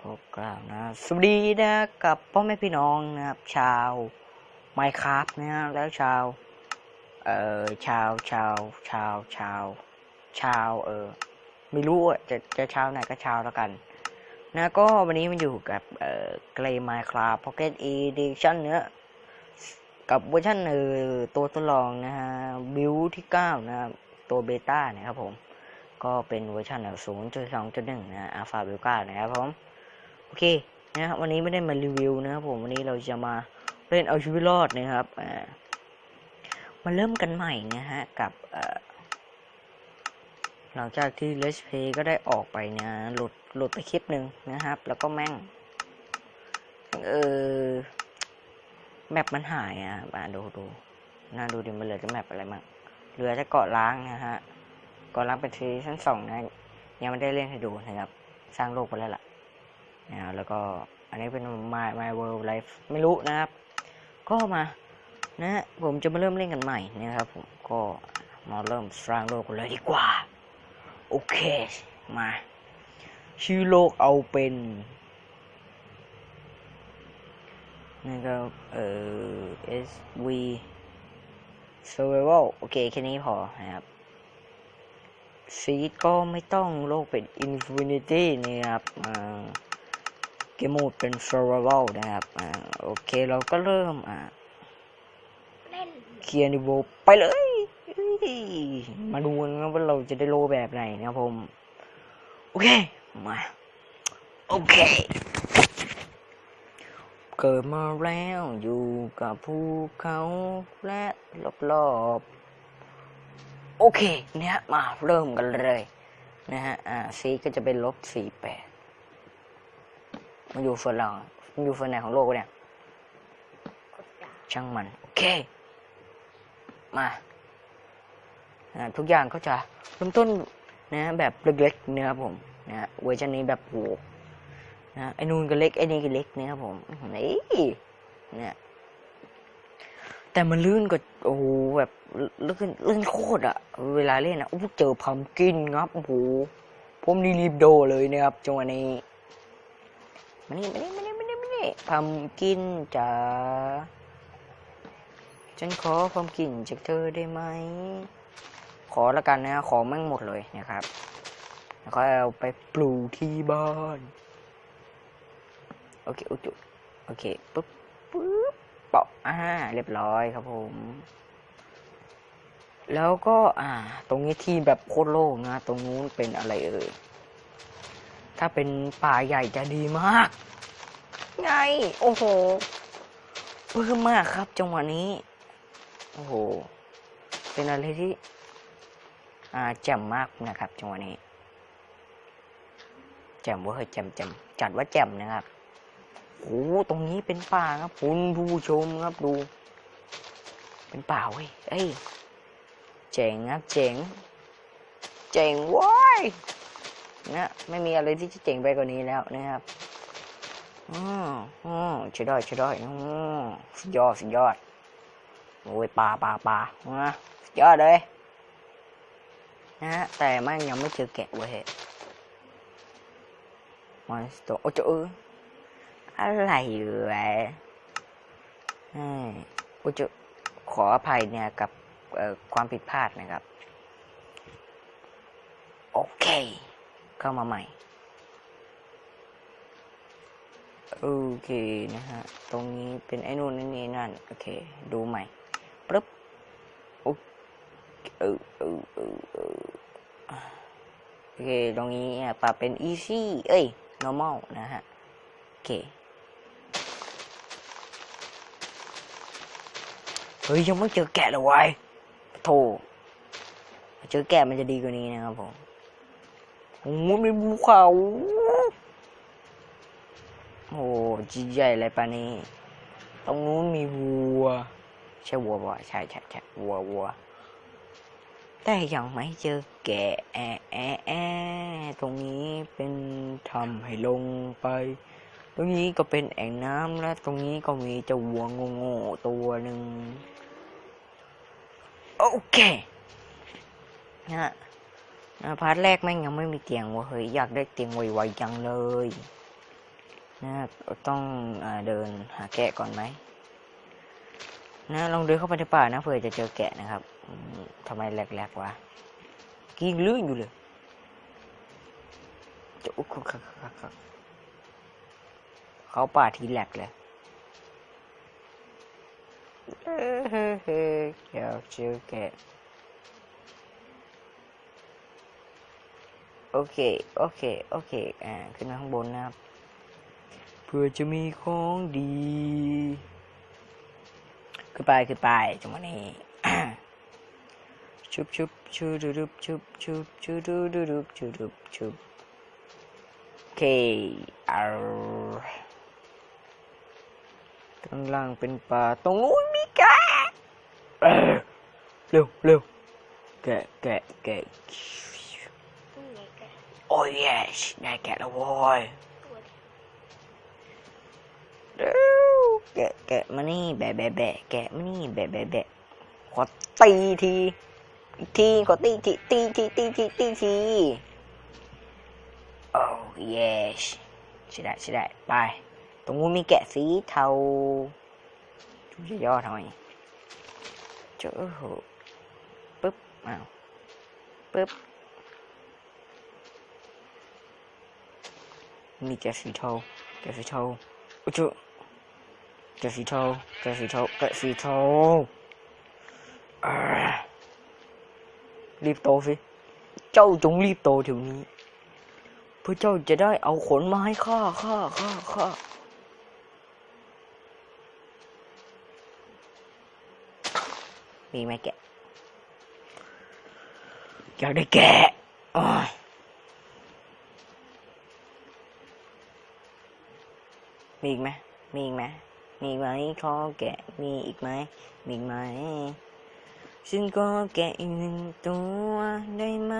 ขอกล่าวนะ สวัสดีนะกับพ่อแม่พี่น้องนะครับ ชาวไมค์ครับนะฮะแล้วชาว เอ่อชาวชาวชาวชาว ชาว เออไม่รู้อะจะจะชาวไหนก็ชาวแล้วกัน นะก็วันนี้มันอยู่กับ เอ่อเกรย์ไมค์ครับพ็อกเก็ตอีดิชั่นเนื้อกับเวอร์ชันเออตัวทดลองนะฮะบิวที่เก้านะครับตัวเบต้านะครับผมก็เป็นเวอร์ชันศูนย์จุดสองจุดหนึ่งนะอัลฟาเบิวก้านะครับผม โอเคนะครับวันนี้ไม่ได้มารีวิวนะครับผมวันนี้เราจะมาเล่นเอาชีวิตรอดนะครับอ่ามาเริ่มกันใหม่นะฮะกับเอ่อหลังจากที่เลสเพย์ก็ได้ออกไปนะหลุดหลุดไปคลิปหนึ่งนะครับ แล้วก็แม่งเออแมปมันหายอะมาดูดูน่าดูดิมันเหลือจะแมปอะไรมั่งเหลือจะเกาะล้างนะฮะเกาะล้างเป็นซีซั่นสองนะยังไม่ได้เล่นให้ดูนะครับ สร้างโลกไปแล้วล่ะ นะแล้วก็อันนี้เป็น My My World Life ไม่รู้นะครับ ก็มานะฮะผมจะมาเริ่มเล่นกันใหม่นะครับผมก็มาเริ่มสร้างโลกกันเลยดีกว่า โอเค มา ชื่อโลกเอาเป็นนะครับเอ่อ SV Survival โอเค แค่นี้พอนะครับซีดก็ไม่ต้องโลกเป็น Infinity นะครับอ่า เกมโหมดเป็น Survival นะครับ อ่า โอเค เราก็เริ่ม อ่าเคลียร์นิโวไปเลย มาดูกันนะว่าเราจะได้โลแบบไหนนะครับผม โอเค มา โอเค เกิดมาแล้วอยู่กับภูเขาและรอบๆ โอเค เนี่ยมาเริ่มกันเลย นะฮะ อ่า ซีก็จะเป็นลบสี่แปด มันอยู่ส่วนหลังมันอยู่ส่วนไหนของโลกวะเนี่ยช่างมัน โอเค มาทุกอย่างก็จะเริ่มต้นนะแบบเล็กๆนะครับผมนะเวอร์ชันนี้แบบโหนะไอ้นู่นก็เล็กไอ้นี่ก็เล็กนะครับผมนี่เนี่ยแต่มันลื่นกว่าโอ้โหแบบลื่นลื่นโคตรอะเวลาเล่นอะอเจอพัมกินครับโอ้โหผมนี่รีบโดเลยนะครับจังหวะนี้ มานี่มานี่มานี่มานี่มานี่พัมกินจ๋าฉันขอความกินจากเธอได้ไหม ขอละกันนะ ขอแม่งหมดเลยนะครับ แล้วก็เอาไปปลูกที่บ้าน โอเคโอเคโอเคปุ๊บปุ๊บเปาะอ่าเรียบร้อยครับผม แล้วก็อ่า ตรงนี้ที่แบบโคตรโล่งนะ ตรงนู้นเป็นอะไรเอ่ย ถ้าเป็นป่าใหญ่จะดีมาก ไง โอ้โหปลื้มมากครับ จังหวะนี้ โอ้โห เป็นอะไรที่อ่าแจ่มมากนะครับ จังหวะนี้แจ่มว่าเฮ้ยแจ่มแจ่มจัดว่าแจ่มนะครับโอ้โหตรงนี้เป็นป่าครับคุณผู้ชมครับดู เป็นป่าเว้ยเอ้ยเจ๋งครับเจ๋ง เจ๋งเว้ย นะไม่มีอะไรที่จะเจ๋งไปกว่านี้แล้วนะครับอืมอืมใช่ได้ใช่ได้อืมสุดยอดสุดยอดโอ้ยปลาปลาปลานะสุดยอดเลยนะฮะแต่แม่งยังไม่เจอแกะเว้ยมอนสเตอร์โอ้เจ้าอะไรวะเอ้ยโอ้เจ้าขออภัยเนี่ยกับความผิดพลาดนะครับ โอเค เข้ามาใหม่ โอเคนะฮะ ตรงนี้เป็นไอ้นู่นนี่นั่น โอเค ดูใหม่ปึ๊บโอเออเออเออเออโอเค ตรงนี้ปรับเป็น easy เอ้ย normal นะฮะ โอเคเฮ้ยยังไม่เจอแกะเลยวายโธ่เจอแกะมันจะดีกว่านี้นะครับผม โอ้โหมีภูเขาโอ้จีใหญ่อะไรปะนี่ตรงนู้นมีวัว ใช่วัวป่ะใช่ใช่ใช่วัววัวแต่ยังไม่เจอแกะแอะแอะแอะตรงนี้เป็นทำให้ลงไป ตรงนี้ก็เป็นแอ่งน้ำและตรงนี้ก็มีเจ้าวัวโง่ๆตัวหนึ่งโอเคนะฮะ นะพาร์ทแรกแม่งยังไม่มีเตียงวะเฮ้ยอยากได้เตียงไวๆจังเลยนะต้องอเดินหาแกะก่อนไหมนะลองเดินเข้าไปในป่านะเผื่อจะเจอแกะนะครับทำไมแหลกๆวะกิ้งลื่นอยู่เลยจะอุ๊กเขาป่าทีแหลกเลยเออเฮ้ยเฮ้ยากเจอแกะ อเค โอเค โอเค อ่า ขึ้นมาข้างบนนะครับ เพื่อจะมีของดี ขึ้นไป ขึ้นไปจังหวะนี้ชุบชุบชุบดุบชุบชุบชุบดุดุดุบชุบดุบชุบโอเคเอาข้างล่างเป็นป่าตรงนู้นมีแกะเออเร็วเร็วแกะแกะแกะนี่ไงแกะ โอ้ย yes ได้แกะแล้วโว้ยเดียวเร็วแกะแกะมานี่แบะแบะแบะแกะมานี่แบะแบะแบะขอตีทีอีกทีขอตีทีตีทีตีทีตีทีโอ้ yes ใช่ได้ใช่ได้ไปตรงนู้นมีแกะสีเทาชูจะย่อทำไมเจอโหปึ๊บอ้าวปึ๊บ มีแกะสีเทาแกะสีเทาอุจุแกะสีเทาแกะสีเทาแกะสีเทารีบโตสิ เจ้าจงรีบโตเดี๋ยวนี้ เพื่อเจ้าจะได้เอาขนมาให้ข้าข้าข้าข้ามีไหมแกะอยากได้แกะโอ้ย มีอีกไหมมีอีกไหมมีไหมขอแกะมีอีกไหมมีไหมฉันก็แกะอีกหนึ่งตัวได้ไหม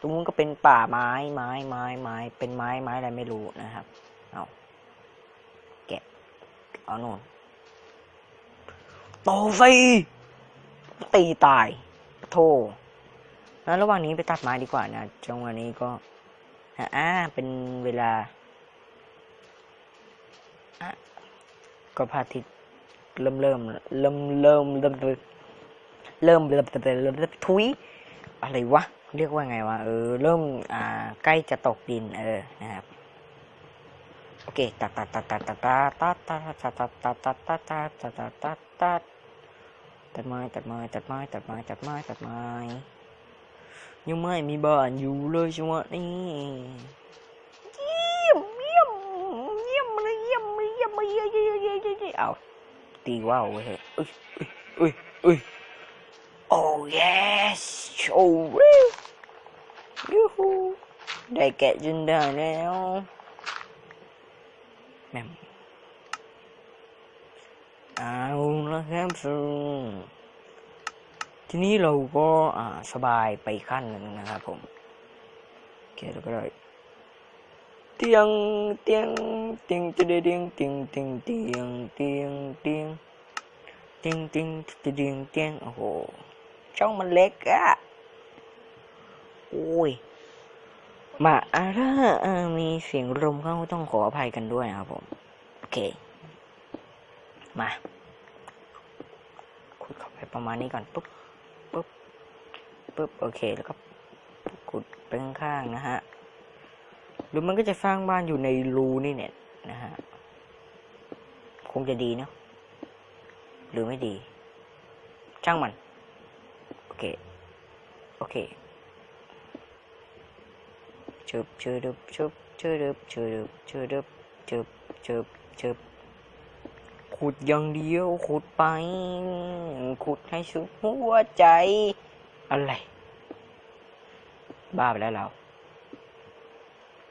ตรงนู้นก็เป็นป่าไม้ไม้ไม้ไม้เป็นไม้ไม้อะไรไม่รู้นะครับเอาแกะเอาโน่นโตสิตีตายโธ่แล้วระหว่างนี้ไปตัดไม้ดีกว่านะจังหวะนี้ก็ อ่าเป็นเวลาอะก็พระอาทิตย์เริ่มเริ่มเริ่มเริ่มเริ่มเริ่มเริ่มเริ่มเริ่มเริ่มเริ่มทุยอะไรวะเรียกว่าไงวะเออเริ่มอ่าใกล้จะตกดินเออนะครับโอเคตัดตัดตัดตัดตัดตัดตัดตัดตัดตัดตัดตัดตัดตัดตัดตัดตัดตัดตัดไม้ตัดไม้ตัดไม้ตัดไม้ตัดไม้ตัดไม้ ยังไม่มีบ้านอยู่เลยจังหวะนี้เยี่ยมเยี่ยมเยี่ยมเลยเยี่ยมเลยเยี่ยมเลยเยี่ยมเยี่ยมเยี่ยมเยี่ยมเอาตีว่าวเว้ยเฮ้ยเอ้ยเอ้ยเอ้ยโอ้ yes โอ้เว้ยยูฮูได้แกะจนได้แล้วแม่เอาละครับซึ่ง ทีนี้เราก็อ่าสบายไปขั้นหนึ่งนะครับผมโอเคเราก็ได้เตียงเตียงเตียงเตียงเตียงเตียงเตียงเตียงเตียงเตียงเตียงเตียงเตียงเตียงเตียงโอ้โหช่องมันเล็กอะโอ้ยมาอะไรอ่ามีเสียงลมเข้าต้องขออภัยกันด้วยนะครับผมโอเคมาขุดเข้าไปประมาณนี้ก่อนปุ๊บ ปุ๊บปุ๊บโอเคแล้วก็ขุดไปข้างๆนะฮะหรือมันก็จะสร้างบ้านอยู่ในรูนี่เนี่ยนะฮะคงจะดีเนาะหรือไม่ดี ช่างมัน โอเค โอเคชุบชืดึบชุบชืดึบชืดึบชืดึบชุบชุบชุบ ขุดอย่างเดียวขุดไป ขุดให้สุดหัวใจ อะไร บ้าไปแล้วเรา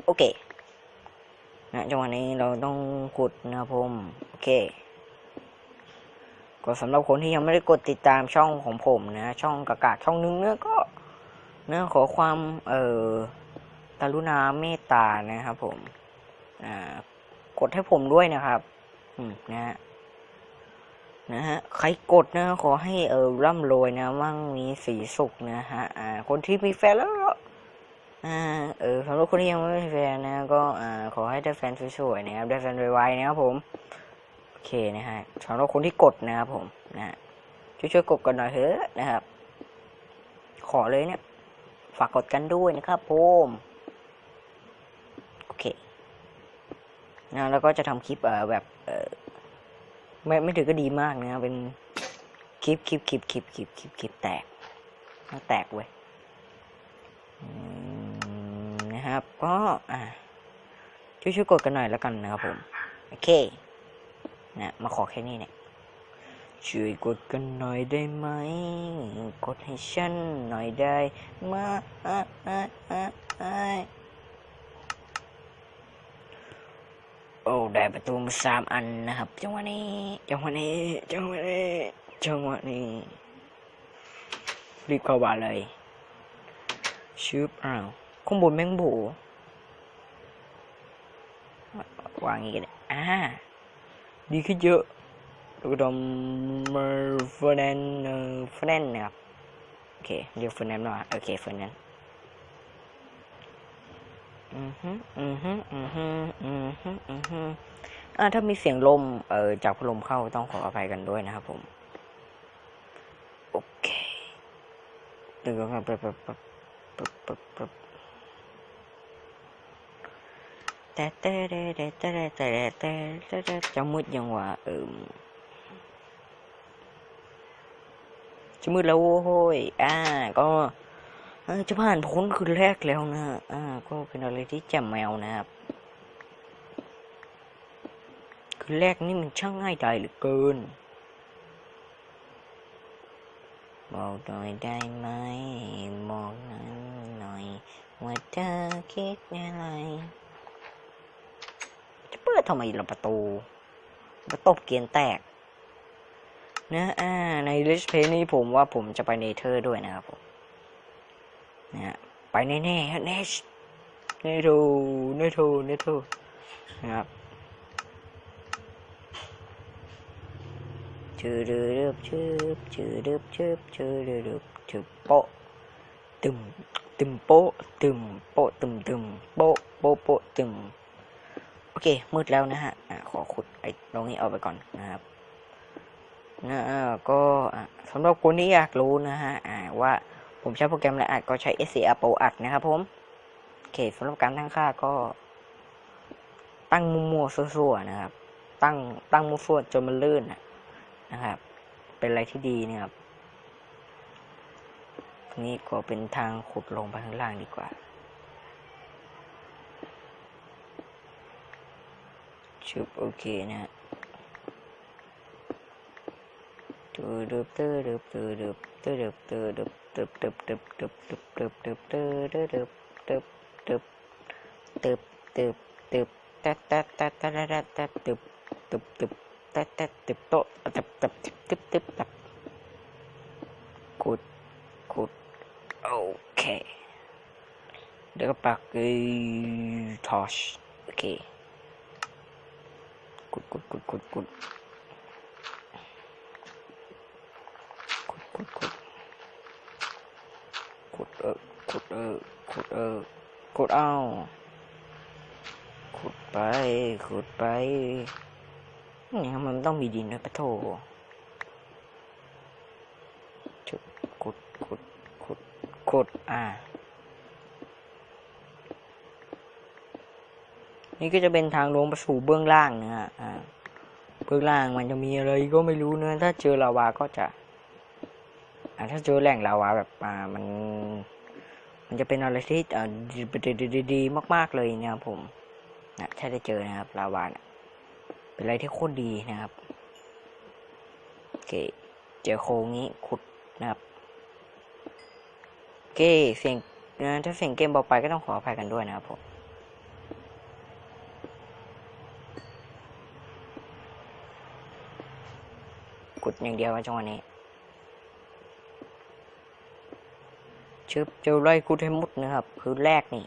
โอเคนะจังหวะนี้เราต้องขุดนะครับผม โอเคก็สำหรับคนที่ยังไม่ได้กดติดตามช่องของผมนะ ช่องกากาช่องนึงเนี่ยก็นะขอความเอ่อกรุณาเมตตานะครับผม อ่ากดให้ผมด้วยนะครับ อืมนะฮะ นะฮะใครกดนะขอให้เออร่ำรวยนะมั่งมีสีสุขนะฮะอ่าคนที่มีแฟนแล้วอ่าเออสำหรับคนที่ยังไม่มีแฟนนะ ก็อ่าขอให้ได้แฟนสวยๆนะครับได้แฟนไวๆนะครับผมโอเคนะฮะสำหรับคนที่กดนะครับผมนะช่วยๆกดกันหน่อยเถอะนะครับ ขอเลยเนี่ยฝากกดกันด้วยนะครับผมโอเคนะแล้วก็จะทำคลิปเอ่อแบบเอ่อ ไม่ไม่ถือก็ดีมากนะครับเป็นคลิปคลิปคลิปคลิปคลิปคลิปคลิปแตกต้องแตกเว้ยนะครับก็อ่าช่วยๆกดกันหน่อยแล้วกันนะครับผม โอเคนะมาขอแค่นี้เนี่ยช่วยกดกันหน่อยได้ไหม กดให้ฉันหน่อยได้มาอะอะอะอะ โอ้ได้ประตูมาสามอันนะครับจังหวะนี้จังหวะนี้จังหวะนี้จังหวะนี้รีบเข้าบ้านเลยชืบอ้าวข้างบนแมงโบวางอย่างงี้กันอ่าดีขึ้นเยอะแล้วก็ดมมาเฟอร์นันเอ่อเฟอร์นันนะครับโอเคเรียกเฟอร์นันมาโอเคเฟอร์นัน อือฮึอือฮึอือฮึอือฮึอือฮึอ่าถ้ามีเสียงลมเอ่อจากพัดลมเข้าต้องขออภัยกันด้วยนะครับผมโอเคดึงกันไปไปไปไปไปไปแต่แต่แต่แต่แต่แต่แต่แต่แต่จะมืดยังวะเอิมจะมืดแล้วโว้ยอ่าก็ จะผ่านพ้นคืนแรกแล้วนะอ่า ก็เป็นอะไรที่แจ่มแมวนะครับคืนแรกนี่มันช่างง่ายดายเหลือเกินบอกหน่อยได้ไหมบอกนั้นหน่อยว่าเธอคิดอะไร จะเปิดทำไมล่ะประตูประตบเกียนแตกนะอ่าในลิสเพนี้ผมว่าผมจะไปเนเธอร์ด้วยนะครับผม นะฮะไปแน่ๆฮะเนชเนโธเนโธเนโธนะครับชื่อดืบชื่อชื่อดืบชื่อชื่อดืบชื่อโปะตึมตึมโปะตึมโปะตึมตึมโปะโปะโปะตึมโอเค มืดแล้วนะฮะขอขุดไอ้ตรงนี้เอาไปก่อนนะครับนะก็สำหรับคนที่อยากรู้นะฮะว่า ผมใช้โปรแกรมอะไรอัดก็ใช้ SCR Pro อัดนะครับผมโอเคสำหรับการตั้งค่าก็ ตั้งมัวๆซั่วๆนะครับ ตั้งตั้งมั่วๆจนมันลื่นนะครับ เป็นอะไรที่ดีนะครับนี่ก็เป็นทางขุดลงไปข้างล่างดีกว่าชุบโอเคนะฮะตืดึบตืดึบตืดึบตืดึบ ตืดึบตึบตึบตึบตึบตึบตึบตึบตึบตึบตึบตึบตึบตึบตัดตัดตัดตัดตัดตัดตึบตึบตึบตัดตัดตึบโตะตึบตึบตึบตึบตึบตับขุดขุดโอเคเดี๋ยวก็ปักทอชโอเคขุดขุดขุดขุดขุดขุดขุดขุด ดเออขุดเออขุดเออขุดเอาขุดไปขุดไปนี่ทำไมมันต้องมีดินด้วยปะโถชุดขุดขุดขุดขุดอ่า นี่ก็จะเป็นทางลงไปสู่เบื้องล่างนะฮะอ่าเบื้องล่างมันจะมีอะไรก็ไม่รู้นะถ้าเจอลาวาก็จะ ถ้าเจอแหล่งลาวาแบบอ่ามัน มันจะเป็นอะไรที่ดีมากๆเลยนะครับผมนะถ้าได้เจอนะครับลาวานะเป็นอะไรที่โคตรดีนะครับโอเคเจอโค้งนี้ขุดนะครับโอเคเสียงถ้าเสียงเกมเบาไปก็ต้องขออภัยกันด้วยนะครับผมขุดอย่างเดียวจังหวะนี้ ชึบเจอไรขุดให้หมดนะครับ คืนแรกนี่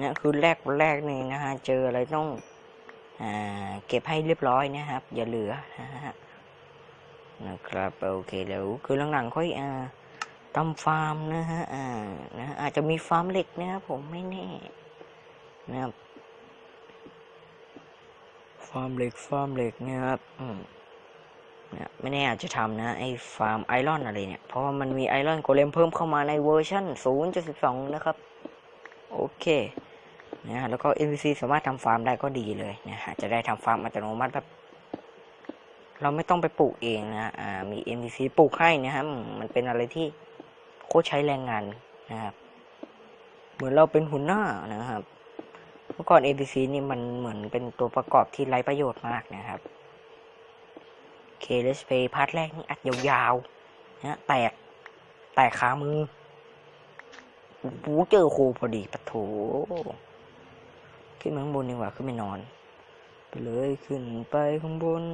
นะคืนแรกวันแรกนี่นะฮะเจออะไรต้องอ่าเก็บให้เรียบร้อยนะครับ อย่าเหลือนะฮะนะครับโอเคแล้วคือหลังๆค่อยอ่าทำฟาร์มนะฮะอ่านะฮะอาจจะมีฟาร์มเหล็กนะครับผมไม่แน่นะครับฟาร์มเหล็กฟาร์มเหล็กนี่ยครับอืม ไม่แน่อาจจะทำนะไอ้ฟาร์มไอรอนอะไรเนี่ย เพราะว่ามันมีไอรอนโกเลมเพิ่มเข้ามาในเวอร์ชัน0.12 นะครับ โอเคนะแล้วก็ NPC สามารถทำฟาร์มได้ก็ดีเลยนะจะได้ทำฟาร์มอัตโนมัติแบบ เราไม่ต้องไปปลูกเองนะอ่ามี NPC ปลูกให้นะครับมันเป็นอะไรที่โคตรใช้แรงงานนะครับ เหมือนเราเป็นหัวหน้านะครับเมื่อก่อน NPC นี่มันเหมือนเป็นตัวประกอบที่ไร้ประโยชน์มากนะครับ เคเลสเพย์พาร์ทแรกนี่อัดยาวๆนะแตกแตกขามือโอ้เจอโคพอดีปะโถขึ้นมาข้างบนดีกว่าขึ้นไปนอน ไปเลยขึ้นไปข้างบน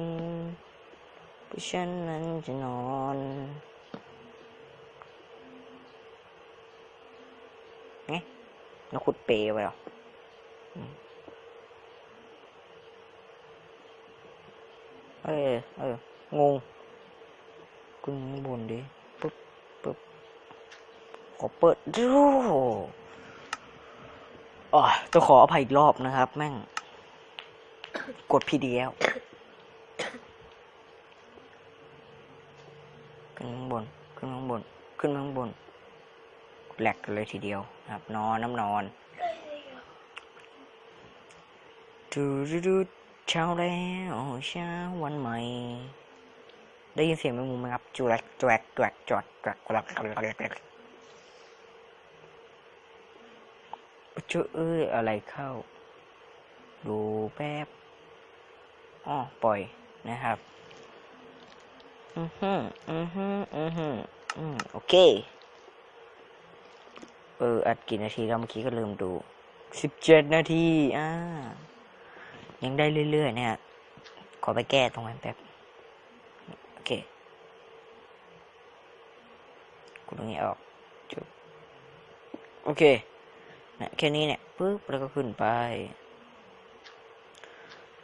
เพราะฉันนั้นจะนอนไงแล้วขุดเปย์ไปหรอเออเออ งงขึ้นข้างบนดิปึ๊บปึ๊บขอเปิดดูอ๋อต้องขออภัยอีกรอบนะครับ แม่ง กดพีดีแล้วขึ้นข้างบน ขึ้นข้างบน ขึ้นข้างบนแหลกเลยทีเดียวครับ นอนน้ำนอนดูดูดูเช้าแล้วเช้าวันใหม่ ได้ยินเสียงแมงมุมไหมครับจูแรกจวกจวกจอดจวกกลักกลักกลักกลักเจอเอ้ยอะไรเข้า ดูแป๊บอ๋อปล่อยนะครับ อือฮึอือฮึอือฮึอืมโอเค เออ อัดกี่นาทีแล้วเมื่อกี้ก็ลืมดูสิบเจ็ดนาที อ่า ยังได้เรื่อยๆ เนี่ย ขอไปแก้ตรงนั้นแป๊บโอ เคกูตรงนี้ออกจุบโอเคนะแค่นี้เนี่ยปึ๊บแล้วก็ขึ้นไป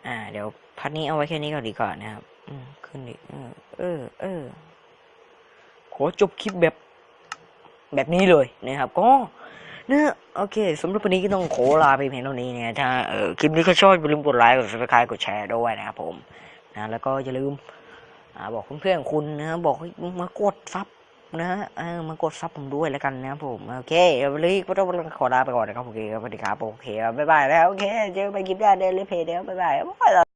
อ่า เดี๋ยวพัดนี้เอาไว้แค่นี้ก่อนดีกว่านะครับอืมขึ้นอีกเออเออ เออขอจบคลิปแบบ แบบนี้เลยนะครับ ก็นะโอเคสำหรับวันนี้ก็ต้องขอลาไปเพียงเท่านี้เนี่ยถ้าเออคลิปนี้ก็ชอบอย่าลืมกดไลค์กด subscribe กดแชร์ด้วยนะครับผมนะแล้วก็อย่าลืม อ่าบอกเพื่อนๆคุณนะบอกมากดซับนะเออมากดซับผมด้วยแล้วกันนะผม โอเควันนี้ก็ต้องขอลาไปก่อนนะครับโอเคครับสวัสดีครับโอเค บ๊ายบายแล้วโอเค เจอกันใหม่คลิปหน้าเดลิเพย์เดี๋ยวบายบายบ๊ายบาย